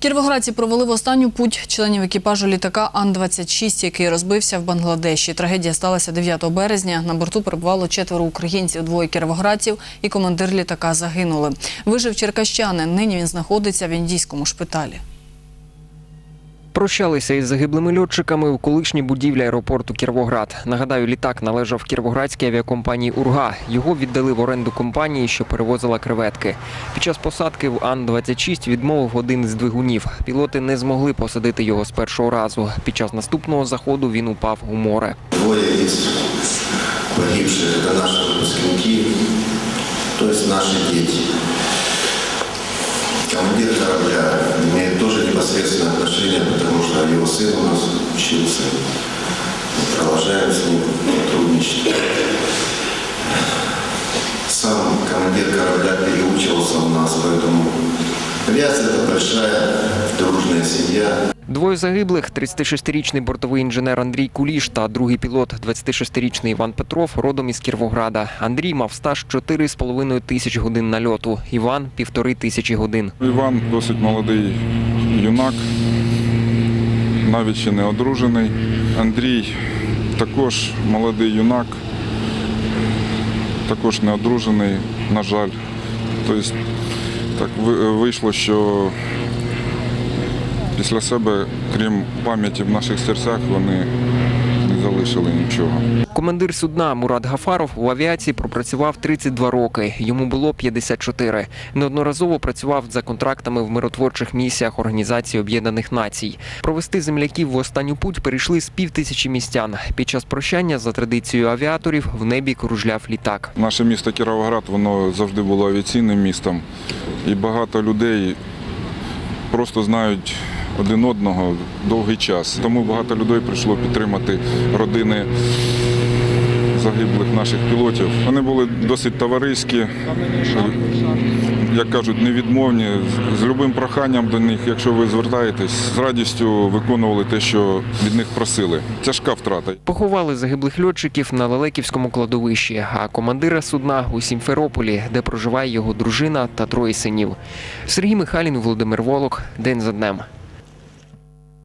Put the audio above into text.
Кіровоградці провели в останню путь членів екіпажу літака Ан-26, який розбився в Бангладеші. Трагедія сталася 9 березня. На борту перебувало четверо українців, двоє кіровоградців і командир літака загинули. Вижив черкащанин. Нині він знаходиться в індійському шпиталі. Прощалися із загиблими льотчиками у колишній будівлі аеропорту Кіровоград. Нагадаю, літак належав кіровоградській авіакомпанії Урга. Його віддали в оренду компанії, що перевозила креветки. Під час посадки в Ан-26 відмовив один із двигунів. Пілоти не змогли посадити його з першого разу. Під час наступного заходу він упав у море. Двое из погибших – это наши выпускники, то есть наши сын у нас учился. Мы продолжаем с ним сотрудничать. Сам командир корабля переучивался у нас, поэтому авиация – это большая дружная семья. Двоє загиблих 36-річний бортовий інженер Андрій Куліш та другий пілот 26-річний Іван Петров родом із Кіровограда. Андрій мав стаж 4,5 тисяч годин нальоту, Іван – півтори тисячі годин. Іван досить молодий юнак, навіть ще не одружений. Андрій також молодий юнак, також не одружений, на жаль. Тобто так вийшло, що після себе, крім пам'яті в наших серцях, вони не залишили нічого. Командир судна Мурат Гафаров у авіації пропрацював 32 роки. Йому було 54. Неодноразово працював за контрактами в миротворчих місіях Організації Об'єднаних Націй. Провести земляків в останню путь перейшли з півтисячі містян. Під час прощання за традицією авіаторів в небі кружляв літак. Наше місто Кіровоград воно завжди було авіаційним містом, і багато людей просто знають один одного довгий час. Тому багато людей прийшло підтримати родини загиблих наших пілотів. Вони були досить товариські, як кажуть, невідмовні, з любим проханням до них, якщо ви звертаєтесь, з радістю виконували те, що від них просили. Тяжка втрата. Поховали загиблих льотчиків на Лелеківському кладовищі, а командира судна у Сімферополі, де проживає його дружина та троє синів. Сергій Михайлін, Володимир Волок. День за днем.